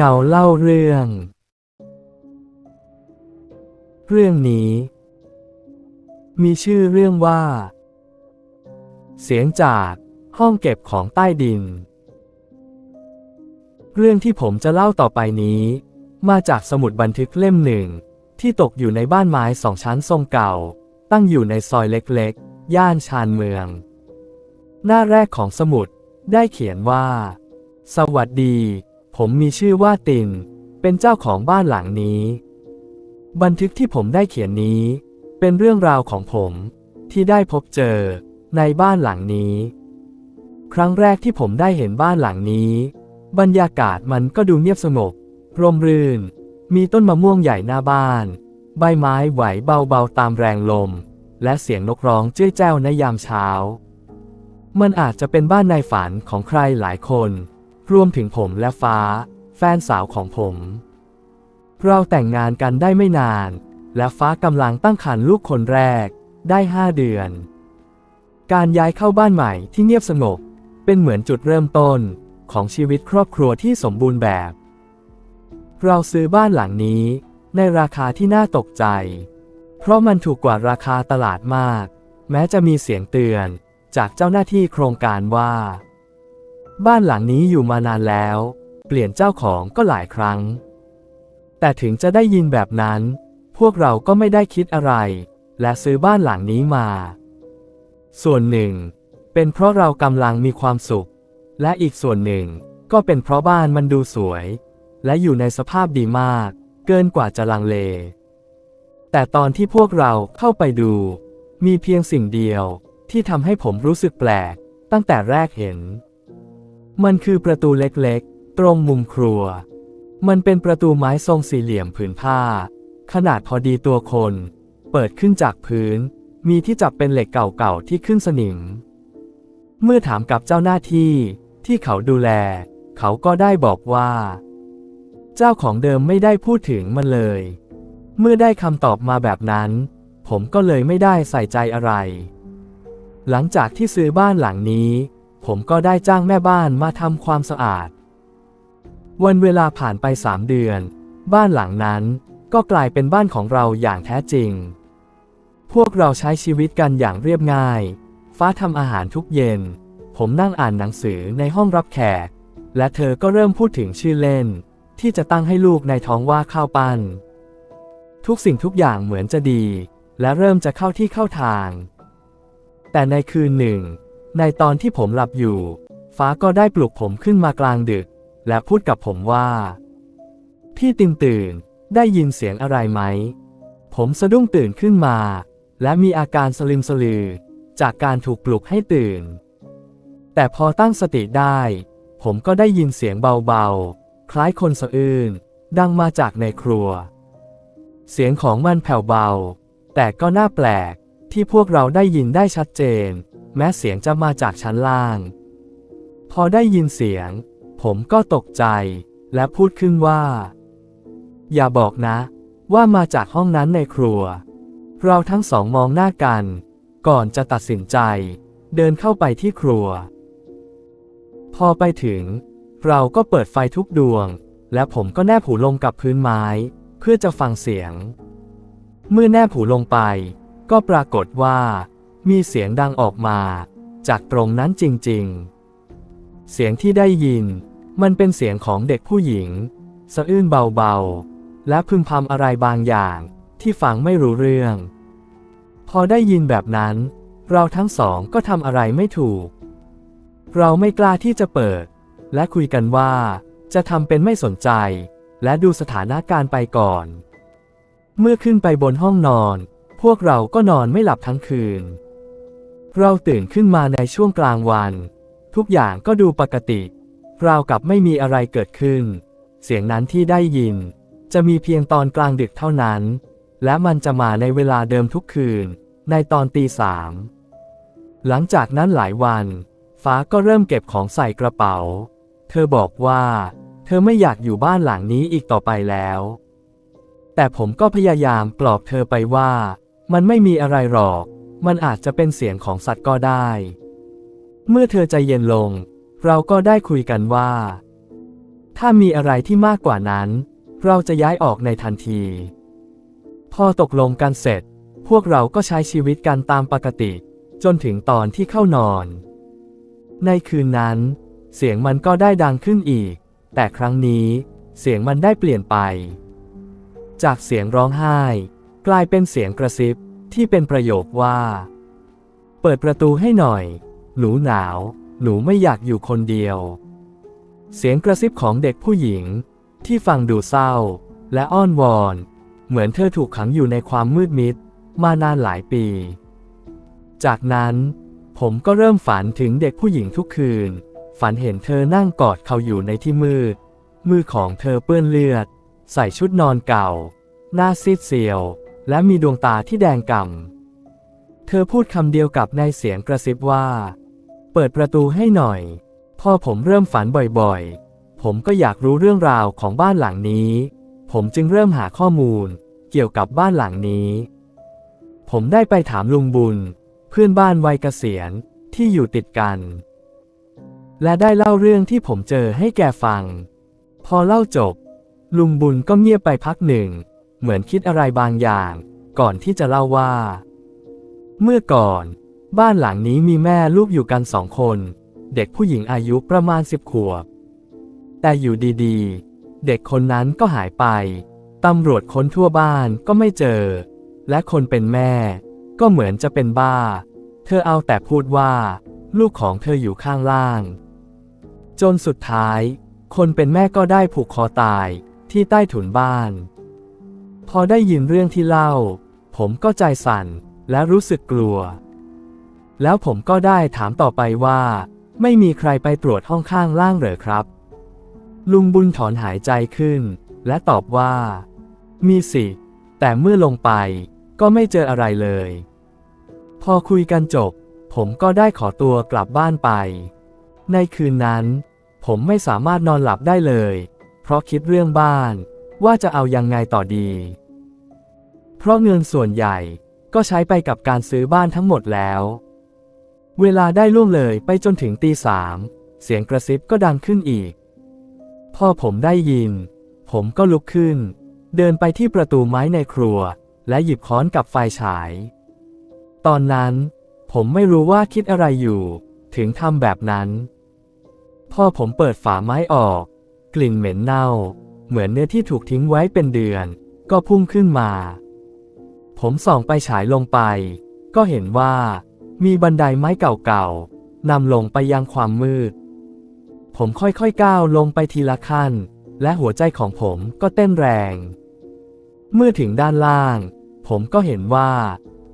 เงาเล่าเรื่อง เรื่องนี้ มีชื่อเรื่องว่า เสียงจากห้องเก็บของใต้ดิน เรื่องที่ผมจะเล่าต่อไปนี้ มาจากสมุดบันทึกเล่มหนึ่ง ที่ตกอยู่ในบ้านไม้สองชั้นทรงเก่า ตั้งอยู่ในซอยเล็กๆ ย่านชานเมือง หน้าแรกของสมุดได้เขียนว่า สวัสดี ผมมีชื่อว่าติน เป็นเจ้าของบ้านหลังนี้ บันทึกที่ผมได้เขียนนี้ เป็นเรื่องราวของผมที่ได้พบเจอในบ้านหลังนี้ ครั้งแรกที่ผมได้เห็นบ้านหลังนี้ บรรยากาศมันก็ดูเงียบสงบร่มรื่น มีต้นมะม่วงใหญ่หน้าบ้าน ใบไม้ไหวเบาๆตามแรงลม และเสียงนกร้องเจ้ยแจ้วในยามเช้า มันอาจจะเป็นบ้านในฝันของใครหลายคน รวมถึงผมและฟ้า แฟนสาวของผม เราแต่งงานกันได้ไม่นาน และฟ้ากำลังตั้งครรภ์ลูกคนแรก ได้ห้าเดือน การย้ายเข้าบ้านใหม่ที่เงียบสงบ เป็นเหมือนจุดเริ่มต้นของชีวิตครอบครัวที่สมบูรณ์แบบ เราซื้อบ้านหลังนี้ ในราคาที่น่าตกใจ เพราะมันถูกกว่าราคาตลาดมาก แม้จะมีเสียงเตือนจากเจ้าหน้าที่โครงการว่า บ้านหลังนี้อยู่มานานแล้ว เปลี่ยนเจ้าของก็หลายครั้ง แต่ถึงจะได้ยินแบบนั้น พวกเราก็ไม่ได้คิดอะไร และซื้อบ้านหลังนี้มา ส่วนหนึ่ง เป็นเพราะเรากำลังมีความสุข และอีกส่วนหนึ่งก็เป็นเพราะบ้านมันดูสวย และอยู่ในสภาพดีมาก เกินกว่าจะลังเล แต่ตอนที่พวกเราเข้าไปดู มีเพียงสิ่งเดียวที่ทำให้ผมรู้สึกแปลก ตั้งแต่แรกเห็น มันคือประตูเล็กๆ ตรงมุมครัว มันเป็นประตูไม้ทรงสี่เหลี่ยมผืนผ้า ขนาดพอดีตัวคน เปิดขึ้นจากพื้น มีที่จับเป็นเหล็กเก่าๆที่ขึ้นสนิม เมื่อถามกับเจ้าหน้าที่ที่เขาดูแล เขาก็ได้บอกว่า เจ้าของเดิมไม่ได้พูดถึงมันเลย เมื่อได้คำตอบมาแบบนั้น ผมก็เลยไม่ได้ใส่ใจอะไร หลังจากที่ซื้อบ้านหลังนี้ ผมก็ได้จ้างแม่บ้านมาทำความสะอาด วันเวลาผ่านไปสามเดือน บ้านหลังนั้นก็กลายเป็นบ้านของเราอย่างแท้จริง พวกเราใช้ชีวิตกันอย่างเรียบง่าย ฟ้าทำอาหารทุกเย็น ผมนั่งอ่านหนังสือในห้องรับแขก และเธอก็เริ่มพูดถึงชื่อเล่น ที่จะตั้งให้ลูกในท้องว่าข้าวปั้น ทุกสิ่งทุกอย่างเหมือนจะดี และเริ่มจะเข้าที่เข้าทาง แต่ในคืนหนึ่ง ในตอนที่ผมหลับอยู่ ฟ้าก็ได้ปลุกผมขึ้นมากลางดึก และพูดกับผมว่า พี่ติมตื่น ได้ยินเสียงอะไรไหม ผมสะดุ้งตื่นขึ้นมา และมีอาการสลิมสลือ จากการถูกปลุกให้ตื่น แต่พอตั้งสติได้ ผมก็ได้ยินเสียงเบาๆ คล้ายคนสะอื้น ดังมาจากในครัว เสียงของมันแผ่วเบา แต่ก็น่าแปลกที่พวกเราได้ยินได้ชัดเจน แม้เสียงจะมาจากชั้นล่าง พอได้ยินเสียง ผมก็ตกใจ และพูดขึ้นว่า อย่าบอกนะ ว่ามาจากห้องนั้นในครัว เราทั้งสองมองหน้ากัน ก่อนจะตัดสินใจ เดินเข้าไปที่ครัว พอไปถึง เราก็เปิดไฟทุกดวง และผมก็แนบหูลงกับพื้นไม้ เพื่อจะฟังเสียง เมื่อแนบหูลงไป ก็ปรากฏว่า มีเสียงดังออกมา จากตรงนั้นจริงๆ เสียงที่ได้ยิน มันเป็นเสียงของเด็กผู้หญิง สะอื้นเบาๆ และพึมพำอะไรบางอย่างที่ฟังไม่รู้เรื่อง พอได้ยินแบบนั้น เราทั้งสองก็ทำอะไรไม่ถูก เราไม่กล้าที่จะเปิด และคุยกันว่าจะทำเป็นไม่สนใจ และดูสถานการณ์ไปก่อน เมื่อขึ้นไปบนห้องนอน พวกเราก็นอนไม่หลับทั้งคืน เราตื่นขึ้นมาในช่วงกลางวัน ทุกอย่างก็ดูปกติ ราวกับไม่มีอะไรเกิดขึ้น เสียงนั้นที่ได้ยิน จะมีเพียงตอนกลางดึกเท่านั้น และมันจะมาในเวลาเดิมทุกคืน ในตอนตีสามหลังจากนั้นหลายวัน ฟ้าก็เริ่มเก็บของใส่กระเป๋า เธอบอกว่า เธอไม่อยากอยู่บ้านหลังนี้อีกต่อไปแล้ว แต่ผมก็พยายามปลอบเธอไปว่า มันไม่มีอะไรหรอก มันอาจจะเป็นเสียงของสัตว์ก็ได้ เมื่อเธอใจเย็นลง เราก็ได้คุยกันว่า ถ้ามีอะไรที่มากกว่านั้น เราจะย้ายออกในทันที พอตกลงกันเสร็จ พวกเราก็ใช้ชีวิตกันตามปกติ จนถึงตอนที่เข้านอน ในคืนนั้น เสียงมันก็ได้ดังขึ้นอีก แต่ครั้งนี้เสียงมันได้เปลี่ยนไป จากเสียงร้องไห้ กลายเป็นเสียงกระซิบ ที่เป็นประโยคว่า เปิดประตูให้หน่อย หนูหนาว หนูไม่อยากอยู่คนเดียว เสียงกระซิบของเด็กผู้หญิง ที่ฟังดูเศร้า และอ้อนวอน เหมือนเธอถูกขังอยู่ในความมืดมิด มานานหลายปี จากนั้น ผมก็เริ่มฝันถึงเด็กผู้หญิงทุกคืน ฝันเห็นเธอนั่งกอดเขาอยู่ในที่มืด มือของเธอเปื้อนเลือด ใส่ชุดนอนเก่า หน้าซีดเซียว และมีดวงตาที่แดงก่ำ เธอพูดคำเดียวกับในเสียงกระซิบว่า เปิดประตูให้หน่อย พ่อผมเริ่มฝันบ่อยๆ ผมก็อยากรู้เรื่องราวของบ้านหลังนี้ ผมจึงเริ่มหาข้อมูล เกี่ยวกับบ้านหลังนี้ ผมได้ไปถามลุงบุญ เพื่อนบ้านวัยเกษียณที่อยู่ติดกัน และได้เล่าเรื่องที่ผมเจอให้แกฟัง พอเล่าจบ ลุงบุญก็เงียบไปพักหนึ่ง เหมือนคิดอะไรบางอย่าง ก่อนที่จะเล่าว่า เมื่อก่อน บ้านหลังนี้มีแม่ลูกอยู่กันสองคน เด็กผู้หญิงอายุประมาณสิบขวบ แต่อยู่ดีๆ เด็กคนนั้นก็หายไป ตำรวจค้นทั่วบ้านก็ไม่เจอ และคนเป็นแม่ ก็เหมือนจะเป็นบ้า เธอเอาแต่พูดว่า ลูกของเธออยู่ข้างล่าง จนสุดท้าย คนเป็นแม่ก็ได้ผูกคอตายที่ใต้ถุนบ้าน พอได้ยินเรื่องที่เล่า ผมก็ใจสั่นและรู้สึกกลัว แล้วผมก็ได้ถามต่อไปว่า ไม่มีใครไปตรวจห้องข้างล่างเหรอครับ ลุงบุญถอนหายใจขึ้น และตอบว่า มีสิ แต่เมื่อลงไปก็ไม่เจออะไรเลย พอคุยกันจบ ผมก็ได้ขอตัวกลับบ้านไป ในคืนนั้น ผมไม่สามารถนอนหลับได้เลย เพราะคิดเรื่องบ้าน ว่าจะเอายังไงต่อดี เพราะเงินส่วนใหญ่ก็ใช้ไปกับการซื้อบ้านทั้งหมดแล้ว เวลาได้ล่วงเลยไปจนถึงตีสามเสียงกระซิบก็ดังขึ้นอีก พ่อผมได้ยิน ผมก็ลุกขึ้น เดินไปที่ประตูไม้ในครัว และหยิบค้อนกับไฟฉาย ตอนนั้น ผมไม่รู้ว่าคิดอะไรอยู่ ถึงทำแบบนั้น พ่อผมเปิดฝาไม้ออก กลิ่นเหม็นเน่า เหมือนเนื้อที่ถูกทิ้งไว้เป็นเดือน ก็พุ่งขึ้นมา ผมส่องไปฉายลงไป ก็เห็นว่า มีบันไดไม้เก่าๆนำลงไปยังความมืด ผมค่อยๆก้าวลงไปทีละขั้น และหัวใจของผมก็เต้นแรง เมื่อถึงด้านล่าง ผมก็เห็นว่า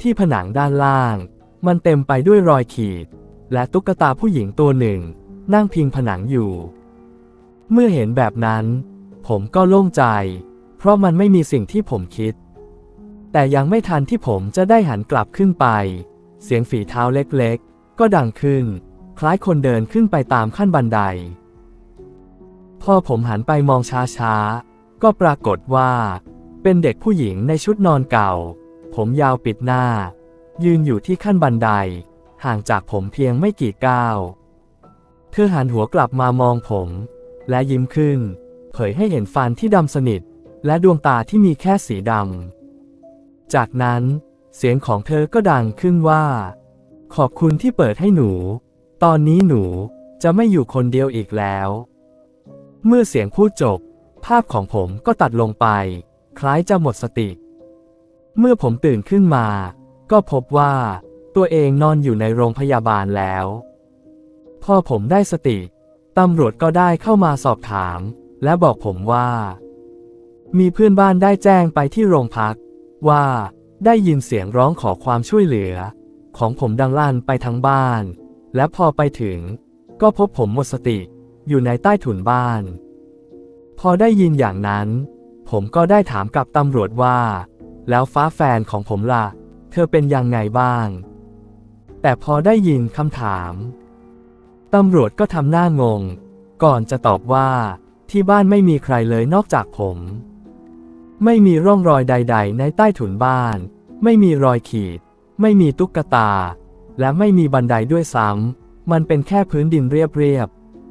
ที่ผนังด้านล่าง มันเต็มไปด้วยรอยขีด และตุ๊กตาผู้หญิงตัวหนึ่ง นั่งพิงผนังอยู่ เมื่อเห็นแบบนั้น ผมก็โล่งใจ เพราะมันไม่มีสิ่งที่ผมคิด แต่ยังไม่ทันที่ผมจะได้หันกลับขึ้นไป เสียงฝีเท้าเล็กๆ ก็ดังขึ้น คล้ายคนเดินขึ้นไปตามขั้นบันได พอผมหันไปมองช้าๆ ก็ปรากฏว่า เป็นเด็กผู้หญิงในชุดนอนเก่า ผมยาวปิดหน้า ยืนอยู่ที่ขั้นบันได ห่างจากผมเพียงไม่กี่ก้าว เธอหันหัวกลับมามองผม และยิ้มขึ้น เผยให้เห็นฟันที่ดำสนิท และดวงตาที่มีแค่สีดำ จากนั้นเสียงของเธอก็ดังขึ้นว่า ขอบคุณที่เปิดให้หนู ตอนนี้หนูจะไม่อยู่คนเดียวอีกแล้ว เมื่อเสียงพูดจบ ภาพของผมก็ตัดลงไป คล้ายจะหมดสติ เมื่อผมตื่นขึ้นมา ก็พบว่าตัวเองนอนอยู่ในโรงพยาบาลแล้ว พอผมได้สติ ตำรวจก็ได้เข้ามาสอบถาม และบอกผมว่า มีเพื่อนบ้านได้แจ้งไปที่โรงพัก ว่าได้ยินเสียงร้องขอความช่วยเหลือ ของผมดังลั่นไปทั้งบ้าน และพอไปถึง ก็พบผมหมดสติ อยู่ในใต้ถุนบ้าน พอได้ยินอย่างนั้น ผมก็ได้ถามกับตำรวจว่า แล้วฟ้าแฟนของผมล่ะ เธอเป็นยังไงบ้าง แต่พอได้ยินคำถามตำรวจก็ทำหน้างง ก่อนจะตอบว่า ที่บ้านไม่มีใครเลยนอกจากผม ไม่มีร่องรอยใด ๆ ในใต้ถุนบ้าน ไม่มีรอยขีด ไม่มีตุ๊กตา และไม่มีบันไดด้วยซ้ำมันเป็นแค่พื้นดินเรียบ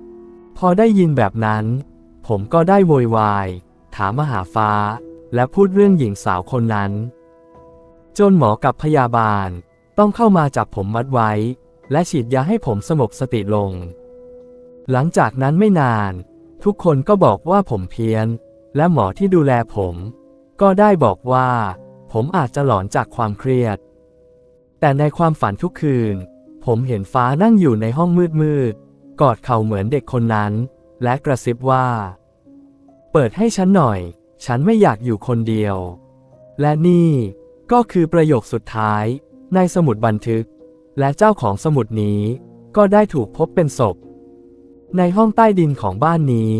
ๆพอได้ยินแบบนั้น ผมก็ได้โวยวาย ถามมหาฟ้า และพูดเรื่องหญิงสาวคนนั้น จนหมอกับพยาบาล ต้องเข้ามาจับผมมัดไว้ และฉีดยาให้ผมสงบสติลง หลังจากนั้นไม่นาน ทุกคนก็บอกว่าผมเพี้ยน และหมอที่ดูแลผม ก็ได้บอกว่า ผมอาจจะหลอนจากความเครียด แต่ในความฝันทุกคืน ผมเห็นฟ้านั่งอยู่ในห้องมืดๆกอดเข่าเหมือนเด็กคนนั้น และกระซิบว่า เปิดให้ฉันหน่อย ฉันไม่อยากอยู่คนเดียว และนี่ก็คือประโยคสุดท้ายในสมุดบันทึก และเจ้าของสมุดนี้ก็ได้ถูกพบเป็นศพ ในห้องใต้ดินของบ้านนี้